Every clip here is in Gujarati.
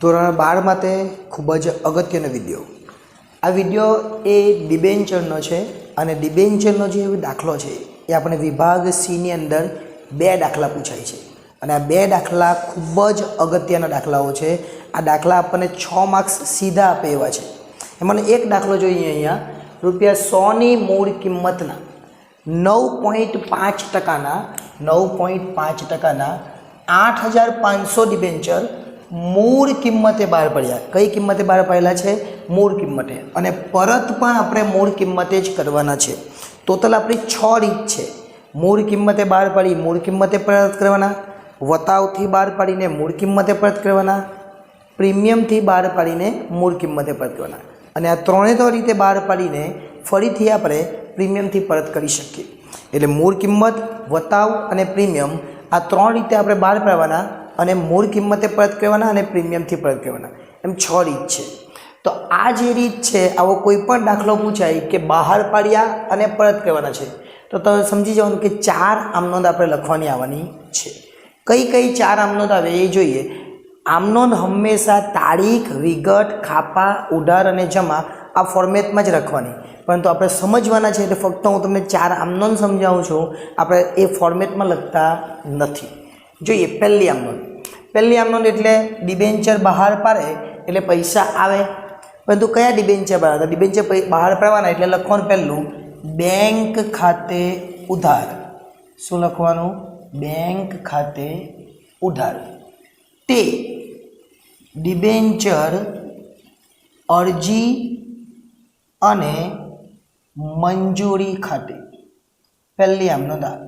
ધોરણ બાર માટે ખૂબ જ અગત્યનો વીડિયો આ વીડિયો એ ડિબેન્ચરનો છે અને ડિબેન્ચરનો જે દાખલો છે એ આપણે વિભાગ સીની અંદર બે દાખલા પૂછાય છે. અને આ બે દાખલા ખૂબ જ અગત્યના દાખલાઓ છે. આ દાખલા આપણને છ માર્ક્સ સીધા આપે એવા છે. એમાંનો એક દાખલો જોઈએ અહીંયા. રૂપિયા સોની મૂળ કિંમતના નવ પોઈન્ટ પાંચ ટકાના, નવ પોઈન્ટ પાંચ ટકાના આઠ હજાર પાંચસો ડિબેન્ચર મૂળ કિંમતે બહાર પડ્યા. કઈ કિંમતે બહાર પડેલા છે? મૂળ કિંમતે. અને પરત પણ આપણે મૂળ કિંમતે જ કરવાના છે. ટોટલ આપણી છ રીત છે. મૂળ કિંમતે બહાર પાડી, મૂળ કિંમતે પરત કરવાના. વતાવથી બહાર પાડીને મૂળ કિંમતે પરત કરવાના. પ્રીમિયમથી બહાર પાડીને મૂળ કિંમતે પરત કરવાના. અને આ ત્રણે ત્રણ રીતે બહાર પાડીને ફરીથી આપણે પ્રીમિયમથી પરત કરી શકીએ. એટલે મૂળ કિંમત, વતાવ અને પ્રીમિયમ આ ત્રણ રીતે આપણે બહાર પાડવાના અને મૂળ કિંમતે પરત કરવાના અને પ્રીમિયમથી પરત કરવાના. એમ છ રીત છે. તો આ જે રીત છે, આવો કોઈ પણ દાખલો પૂછાય કે બહાર પાડ્યા અને પરત કરવાના છે, તો તમે સમજી જવાનું કે ચાર આમનોંધ આપણે લખવાની આવવાની છે. કઈ કઈ ચાર આમનોંધ આવે એ જોઈએ. આમનોંધ હંમેશા તારીખ, વિગત, ખાપા, ઉધાર અને જમા આ ફોર્મેટમાં જ રાખવાની. પરંતુ આપણે સમજવાના છે એટલે ફક્ત હું તમને ચાર આમનોંધ સમજાવું છું. આપણે એ ફોર્મેટમાં લખતા નથી. જોઈએ, પહેલી આમનોંધ પહેલી આમનોંધ એટલે ડિબેન્ચર બહાર પાડે એટલે પૈસા આવે. પરંતુ કયા ડિબેન્ચર બહાર? હતા ડિબેન્ચર બહાર પાડવાના એટલે લખવાનું પહેલું બેંક ખાતે ઉધાર. શું લખવાનું? બેંક ખાતે ઉધાર. તે ડિબેન્ચર અરજી અને મંજૂરી ખાતે. પહેલી આમનો નોંધા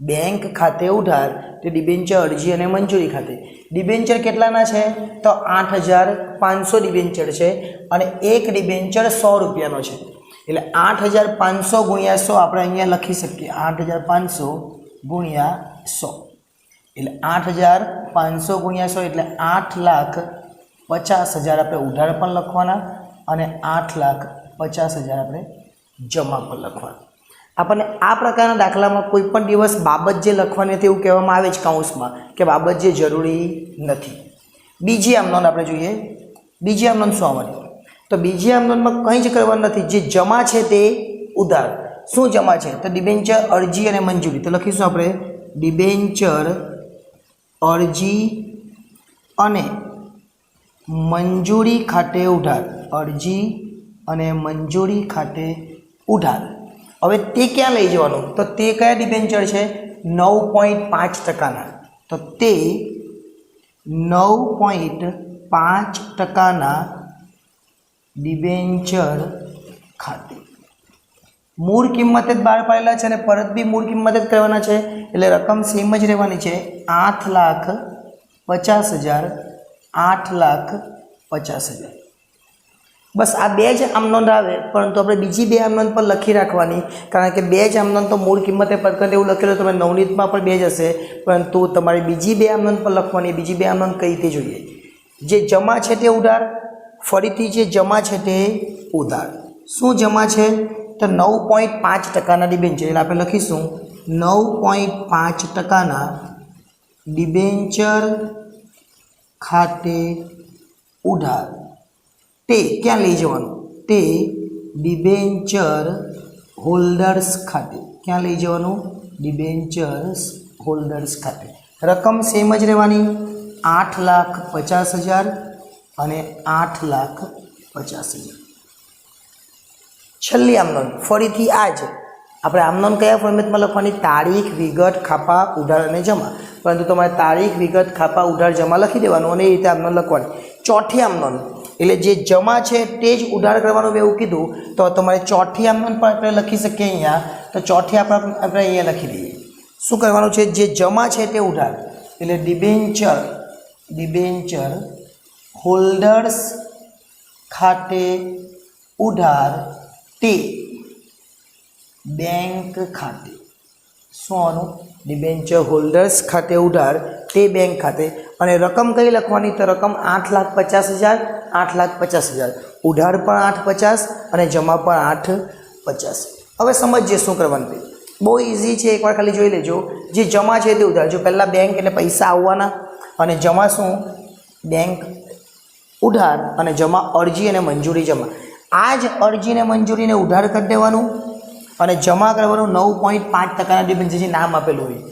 બેંક ખાતે ઉધાર, તે ડિબેન્ચર, અરજી અને મંજૂરી ખાતે. ડિબેન્ચર કેટલાના છે? તો આઠ હજાર પાંચસો ડિબેન્ચર છે અને એક ડિબેન્ચર સો રૂપિયાનો છે. એટલે આઠ હજાર પાંચસો ગુણ્યા સો આપણે અહીંયા લખી શકીએ. આઠ હજાર પાંચસો ગુણ્યા સો. એટલે આઠ હજાર પાંચસો ગુણ્યા સો એટલે આઠ લાખ પચાસ હજાર આપણે ઉધાર પણ લખવાના અને આઠ લાખ પચાસ હજાર આપણે જમા પણ લખવાના. આપણને આ પ્રકારના દાખલામાં કોઈ પણ દિવસ બાબત જે લખવાની હતી એવું કહેવામાં આવે છે કાઉન્સમાં કે બાબત જે જરૂરી નથી. બીજી આમનોન આપણે જોઈએ. બીજી આમનોન આવવાની તો બીજી આમનોનમાં કંઈ જ કરવાનું નથી. જે જમા છે તે ઉધાર. શું જમા છે? તો ડિબેન્ચર, અરજી અને મંજૂરી. તો લખીશું આપણે. ડિબેન્ચર, અરજી અને મંજૂરી ખાતે ઉધાર. અરજી અને મંજૂરી ખાતે ઉધાર. હવે તે ક્યાં લઈ જવાનું? તો તે કયા ડિબેન્ચર છે? નવ પોઈન્ટ પાંચ ટકાના. તો તે નવ પોઈન્ટ પાંચ ટકાના ડિબેન્ચર ખાતે. મૂળ કિંમતે જ બહાર પાડેલા છે અને પરત બી મૂળ કિંમતે જ કરવાના છે. એટલે રકમ સેમ જ રહેવાની છે. આઠ લાખ પચાસ હજાર, આઠ લાખ પચાસ હજાર. બસ આ બે જ આમનોંધ આવે, પરંતુ આપણે બીજી બે આમનોંધ પણ લખી રાખવાની. કારણ કે બે જ આમનોંધ તો મૂળ કિંમતે પરકંત એવું લખેલું તમે નવનીતમાં પણ બે જ હશે. પરંતુ તમારે બીજી બે આમનોંધ પણ લખવાની, બીજી બે આમનોંધ કઈ રીતે જોઈએ? જે જમા છે તે ઉધાર, ફરીથી જે જમા છે તે ઉધાર. શું જમા છે? તો નવ પોઈન્ટ પાંચ ટકાના ડિબેન્ચર, એટલે આપણે લખીશું નવ પોઈન્ટ પાંચ ટકાના ડિબેન્ચર ખાતે ઉધાર. તે ક્યાં લઈ જવાનું? તે ડિબેન્ચર હોલ્ડર્સ ખાતે. ક્યાં લઈ જવાનું? ડિબેન્ચર્સ હોલ્ડર્સ ખાતે. રકમ સેમ જ રહેવાની. આઠ લાખ પચાસ હજાર અને આઠ લાખ પચાસ હજાર. છેલ્લી આમનોન ફરીથી આ જ. આપણે આમનોન કયા ફોર્મેટમાં લખવાની? તારીખ, વિગત, ખાપા, ઉધાર અને જમા. પરંતુ તમારે તારીખ, વિગત, ખાપા, ઉધાર, જમા લખી દેવાનું અને એ રીતે આમનોન લખવાની. ચોથી આમનોંધ એટલે જે જમા છે તે જ ઉધાર કરવાનું મેં એવું કીધું. તો તમારે ચોથી આમ પણ આપણે લખી શકીએ અહીંયા. તો ચોથી આપણે આપણે અહીંયા લખી દઈએ. શું કરવાનું છે? જે જમા છે તે ઉધાર. એટલે ડિબેન્ચર ડિબેન્ચર હોલ્ડર્સ ખાતે ઉધાર તે બેંક ખાતે. શું આવવાનું ડિબેન્ચર હોલ્ડર્સ ખાતે ઉધાર તે બેંક ખાતે. અને રકમ કઈ લખવાની? તો રકમ આઠ લાખ પચાસ હજાર આઠ લાખ પચાસ હજાર. ઉધાર પણ આઠ પચાસ અને જમા પણ આઠ પચાસ. હવે સમજીએ શું કરવાનું તે બહુ ઇઝી છે, એકવાર ખાલી જોઈ લેજો. જે જમા છે તે ઉધાર. જો પહેલાં બેંક એટલે પૈસા આવવાના અને જમા શું? બેંક ઉધાર અને જમા અરજી અને મંજૂરી જમા. આ જ અરજીને મંજૂરીને ઉધાર કરી દેવાનું અને જમા કરવાનું નવ પોઈન્ટ પાંચ ટકાના ડિબેન્ચર જે નામ આપેલું હોય.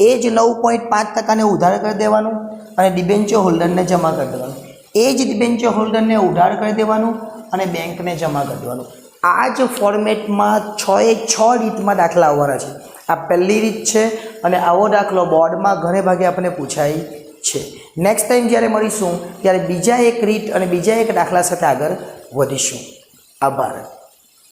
એ જ નવ પોઈન્ટ પાંચ ટકાને ઉધાર કરી દેવાનું અને ડિબેન્ચર હોલ્ડરને જમા કરી દેવાનું. એ જ ડિબેન્ચર હોલ્ડરને ઉધાર કરી દેવાનું અને બેંકને જમા કરી દેવાનું. આ જ ફોર્મેટમાં છ એ છ રીતમાં દાખલા આવવાના છે. આ પહેલી રીત છે અને આવો દાખલો બોર્ડમાં ઘણે ભાગે આપણને પૂછાય છે. નેક્સ્ટ ટાઈમ જ્યારે મળીશું, ત્યારે બીજા એક રીત અને બીજા એક દાખલા સાથે આગળ વધીશું. આભાર.